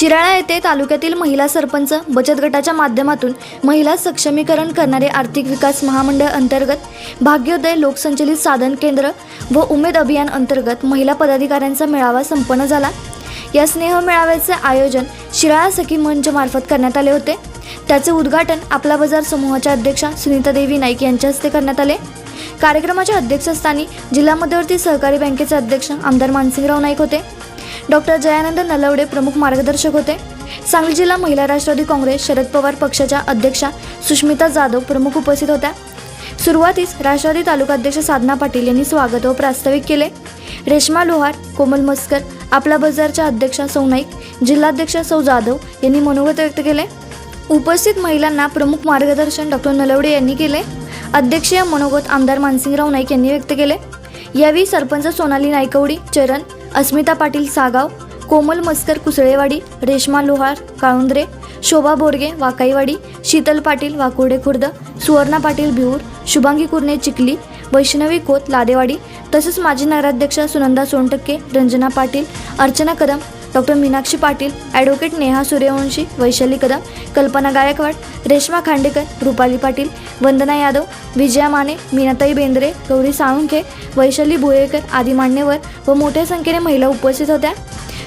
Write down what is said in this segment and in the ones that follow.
Shirala येथे तालुक्यातील महिला सरपंच बचत गटाच्या माध्यमातून महिला सक्षमीकरण करणारे आर्थिक विकास महामंडळ अंतर्गत भाग्योदय लोकसंचलित साधन केंद्र व उमेद अभियान अंतर्गत महिला पदाधिकाऱ्यांचा मेळावा संपन्न झाला. या स्नेह मेळाव्याचे आयोजन शिराळा सखी मंचमार्फत करण्यात आले होते. त्याचे उद्घाटन आपला बाजार समूहाच्या अध्यक्षा सुनीता देवी नाईक यांच्या हस्ते करण्यात आले. कार्यक्रमाच्या अध्यक्षस्थानी जिल्हा मध्यवर्ती सहकारी बँकेचे अध्यक्ष आमदार मानसिंगराव नाईक होते. डॉक्टर जयानंद नलवडे प्रमुख मार्गदर्शक होते. सांगली जिल्हा महिला राष्ट्रवादी काँग्रेस शरद पवार पक्षाच्या अध्यक्षा सुष्मिता जाधव प्रमुख उपस्थित होत्या. सुरुवातीस राष्ट्रवादी तालुकाध्यक्ष साधना पाटील यांनी स्वागत व प्रास्ताविक केले. रेश्मा लोहार कोमल मस्कर आपला बाजारच्या अध्यक्षा सौ नाईक जिल्हाध्यक्ष सौ जाधव यांनी मनोगत व्यक्त केले. उपस्थित महिलांना प्रमुख मार्गदर्शन डॉक्टर नलवडे यांनी केले. अध्यक्षीय मनोगत आमदार मानसिंगराव नाईक यांनी व्यक्त केले. यावेळी सरपंच सोनाली नायकवडी चरण अस्मिता पाटील सागाव कोमल मस्कर कुसळेवाडी रेश्मा लोहार काळुंद्रे शोभा बोरगे वाकाईवाडी शीतल पाटील वाकुर्डे खुर्द सुवर्णा पाटील भिऊर शुभांगी कुर्णे चिखली वैष्णवी खोत लादेवाडी तसेच माजी नगराध्यक्षा सुनंदा सोनटक्के रंजना पाटील अर्चना कदम डॉक्टर मीनाक्षी पाटील ॲडव्होकेट नेहा सूर्यवंशी वैशाली कदम कल्पना गायकवाड रेश्मा खांडेकर रुपाली पाटील वंदना यादव विजया माने मीनाताई बेंद्रे गौरी साळुंखे वैशाली भुयेकर आदी मान्यवर व मोठ्या संख्येने महिला उपस्थित होत्या.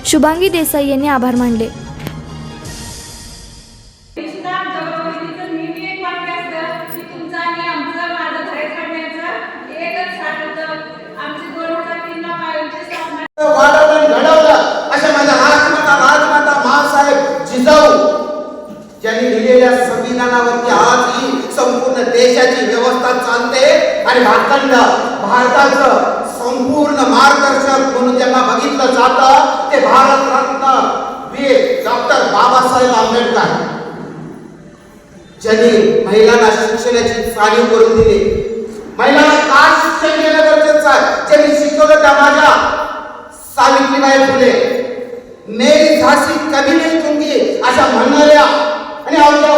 शुभांगी देसाई यांनी आभार मानले. कृष्णा त्याची व्यवस्था चालते आणि भातखंड भारताचं संपूर्ण मार्गदर्शक म्हणून ज्यांना बघितलं जातं ते भारतरत्न वीर डॉक्टर बाबासाहेब आंबेडकर. ज्यांनी महिलांना शिक्षणाची जाणीव करून दिली. महिलांना का शिक्षण घेणं गरजेचं आहे? जे मी शिकवलं त्या माझ्या सावित्रीबाई फुले. मेरी झाशी कधी नाही तुमची अशा म्हणणाऱ्या आणि आमच्या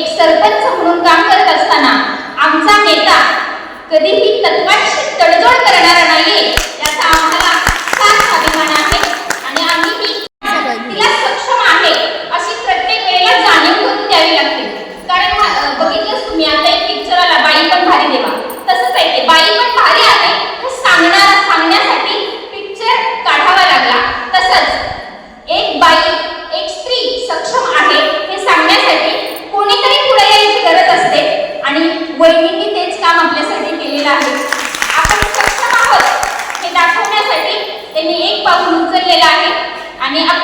एक सरपंच म्हणून काम करत असताना आमचा नेता कधीही तत्वाशी तडजोड करणारा नाहीये याचा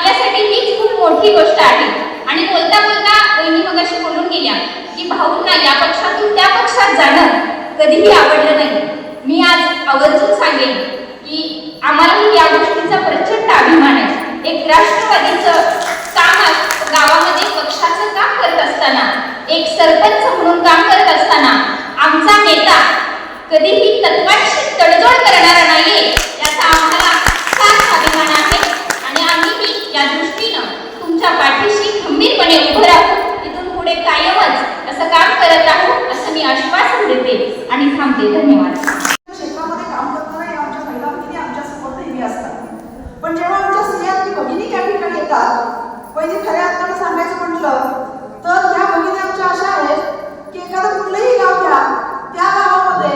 आपल्यासाठी हीच खूप मोठी गोष्ट आहे. आणि बोलता बोलता बहिणी मग अशी बोलून गेल्या की भाऊंना या पक्षातून त्या पक्षात जाणं कधीही आवडलं नाही. मी आज आवर्जून सांगेन की आम्हालाही या गोष्टीचा प्रचंड अभिमान आहे. एक राष्ट्रवादीचं काम गावामध्ये पक्षाचं काम करत असताना एक सरपंच म्हणून काम करत असताना आमचा नेता कधीही तत्वाशी तडजोड करणारा नाहीये. ठामपणे उभं राहू. इथून पुढे कायमच असं काम करत राहू असं मी आश्वासन देते आणि थांबते. धन्यवाद. क्षेत्रामध्ये काम करताना आमच्या महिला भगिनी आमच्यासमोर असतात. पण जेव्हा आमच्या स्त्रियांनी भगिनी त्या ठिकाणी येतात पहिली खऱ्या अर्थानं सांगायचं म्हटलं तर या भगिनी आमच्या अशा आहेत की एखादं कुठलंही गाव घ्या त्या गावामध्ये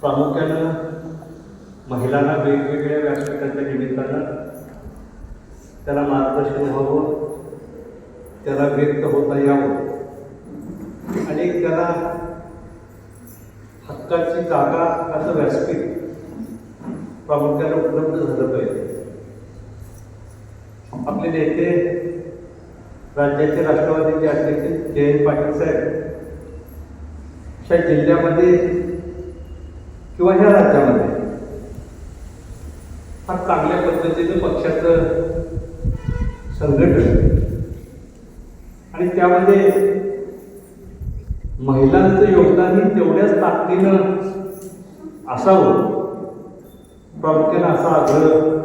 प्रामुख्यानं महिलांना वेगवेगळ्या व्यासपीठाच्या निमित्तानं त्याला मार्गदर्शन व्हावं त्याला व्यक्त होता यावं आणि त्याला हक्काची जागा असं व्यासपीठ प्रामुख्यानं उपलब्ध झालं पाहिजे. आपले नेते राज्याचे राष्ट्रवादीचे अध्यक्ष जयंत पाटील साहेब अशा जिल्ह्यामध्ये किंवा ह्या राज्यामध्ये? फार चांगल्या पद्धतीनं पक्षाचं संघटन. आणि त्यामध्ये महिलांचं योगदानही तेवढ्याच ताकदीनं असावं. प्रामुख्यानं असा आग्रह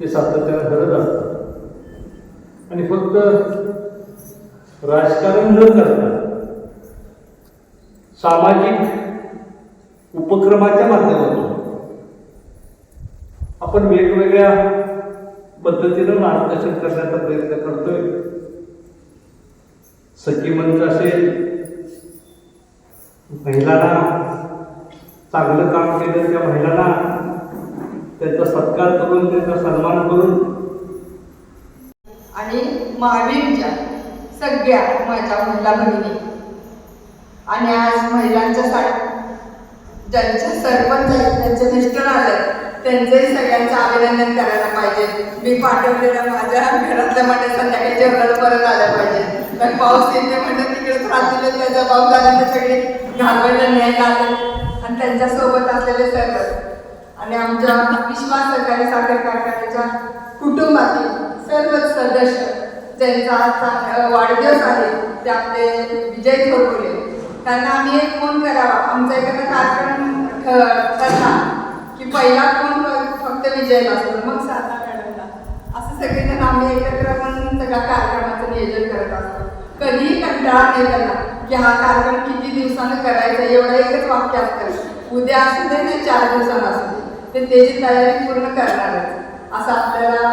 ते सातत्यानं करत असतात. आणि फक्त राजकारण न करता सामाजिक उपक्रमाच्या माध्यमातून. आपण वेगवेगळ्या पद्धतीनं मार्गदर्शन करण्याचा प्रयत्न करतोय. सखी मंच असेल महिलांना चांगलं काम केलं त्या महिलांना त्यांचा सत्कार करून त्यांचा सन्मान करून. आणि महावीरच्या सगळ्या माझ्या महिला बहिणी आणि आज महिलांच्या साठ ज्यांच्या सरपंच आहेत त्यांचे मिस्टर आले त्यांचंही सगळ्यांचं अभिनंदन करायला पाहिजे. मी पाठवलेल्या माझ्या घरातल्या म्हणजे संध्याकाळी जेवणाला परत आल्या पाहिजे. पण पाऊस येते म्हणजे तिकडेच राहतील त्या जबाबदारीने सगळे घालवायला न्यायला आले आणि त्यांच्यासोबत असलेले सर्व आणि आमच्या विश्वास सहकारी साखर कारखान्याच्या कुटुंबातील सर्वच सदस्य ज्यांचा वाढदिवस आहे ते आपले विजय थोरवले त्यांना आम्ही एक फोन करावा. आमचा एखादा कार्यक्रम ठरला की पहिला फोन फक्त विजयला असतो मग साधा मॅडमला. असं सगळेजण आम्ही एकत्र म्हणून सगळ्या कार्यक्रमाचं नियोजन करत असतो. कधीही कंटाळा नाही त्यांना की हा कार्यक्रम किती दिवसानं करायचा एवढं एकच वाक्य असतं उद्या असू दे ते चार दिवसानं असू दे ते त्याची तयारी पूर्ण करणारच. असं आपल्याला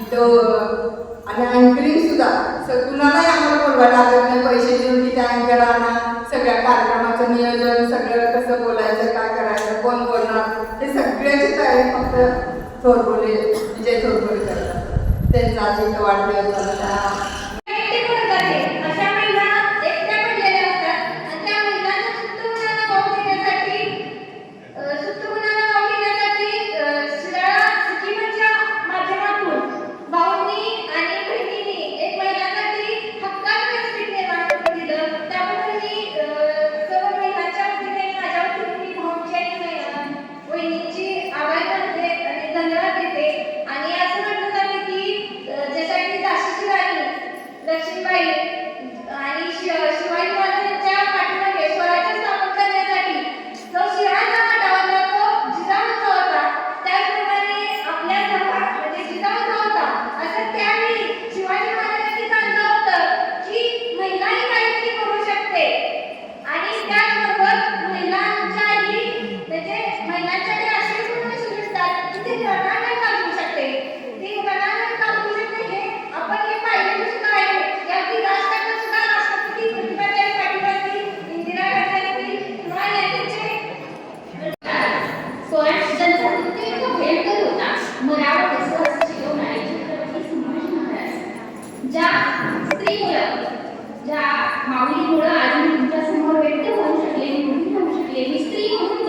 इथं आणि अँकरिंग सुद्धा स- कुणालाही आम्हाला बोलवायला लागत नाही. पैसे देऊन तिथे अँकर आणा सगळ्या कार्यक्रमाचं नियोजन सगळं कसं बोलायचं काय करायचं कोण बोलणार? हे सगळ्याची तयारी फक्त थोरबोले विजय थोरबोले करतात. त्यांचा जिथं इथं वाढदिवस झाला त्या एकटे पडत आहे. अशा महिला एकट्या पडलेल्या असतात आणि त्या महिलांना सुप्त गुणांना वाव देण्यासाठी अ, सुप्त गुणांना वाव देण्यासाठी अ, शिराळा सिक्कीमच्या माध्यमातून भाऊंनी आणि बहिणींनी एक महिलांसाठी हक्काचं व्यासपीठ निर्माण करून दिलं त्याबद्दल मी अ, सर्व महिलांच्या वतीने माझ्या वतीने मी भाऊंची आणि अ, वहिनींची आभार मानते आणि धन्यवाद देते आणि असं म्हटलं जातं की अ, जशा की झाशीची राणी लक्ष्मीबाई आणि शि- शिवाजी महाराजांच्या पाठीमागे स्वराज्य स्थापन करण्यासाठी जो शिराळा गटावरला तो जिजाऊचा होता त्याचप्रमाणे आपल्या सभा म्हणजे जिजाऊचा होता असं त्यावेळी शिवाजी महाराजांनी सांगितलं होतं की महिलाही काहीतरी करू शकते आणि त्याचबरोबर महिलांच्याही म्हणजे महिलांच्याही असे गुण असू शकतात की ते घराणं चालवू शकते ते घराणं चालवू शकते हे आपण हे पाहिलेलं सुद्धा आहे यावरती राजकारणात सुद्धा राष्ट्रपती प्रतिभाताई पाटील असतील इंदिरा गांधी असतील किंवा याचे ज्यांचा मृत्यू भयंकर होता मरावत असं शिकवणारे छत्रपती संभाजी महाराज ज्या स्त्रीमुळं ज्या माऊलीमुळं आज मी तुमच्यासमोर व्यक्त होऊ शकले मोठी होऊ शकले मी स्त्री म्हणून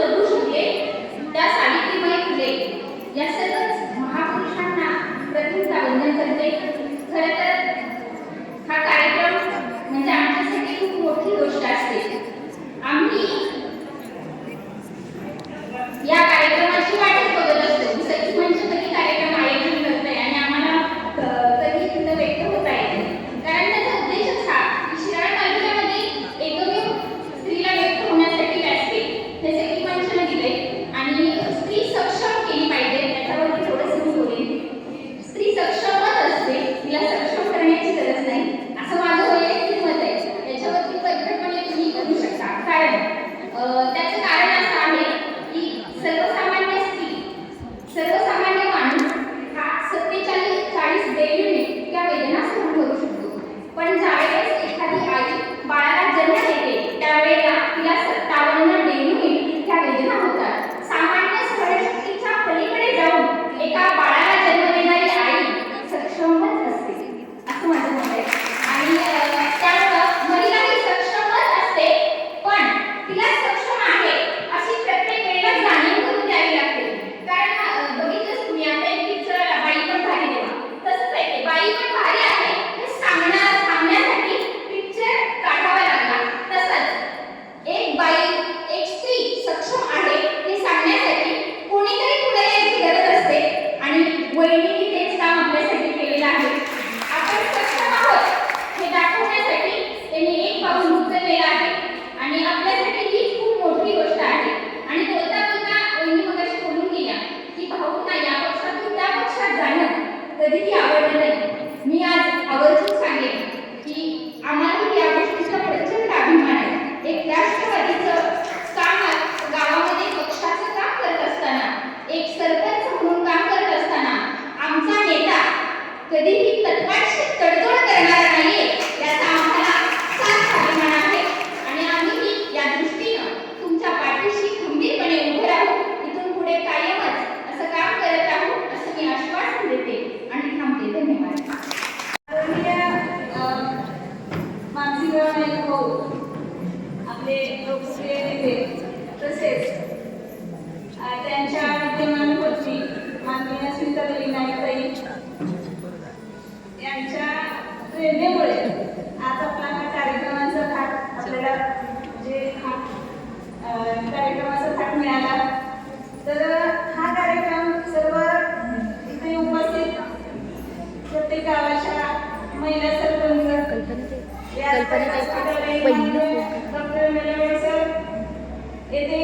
कधीही तत्वाशी तडजोड करणार नाहीये याचा आम्हाला साथ अभिमान आहे आणि आम्हीही या दृष्टीनं तुमच्या पाठीशी खंबीरपणे उभे राहू इथून पुढे कायमच असं काम करत राहू असं मी आश्वासन देते आणि थांबते धन्यवाद आदरणीय अ, मानसीराव नाईक भाऊ आपले लोकप्रिय नेते तसेच अ, त्यांच्या विद्यमान पत्नी माननीय स्मितादेवी नाईकताई यांच्या प्रेरणेमुळे आज आपला हा कार्यक्रमाचा भाग आपल्याला जे हा कार्यक्रमाचा भाग मिळाला. तर हा कार्यक्रम सर्व इथे उपस्थित प्रत्येक गावाच्या महिला सरपंच या डॉक्टर मेलवडे सर येथे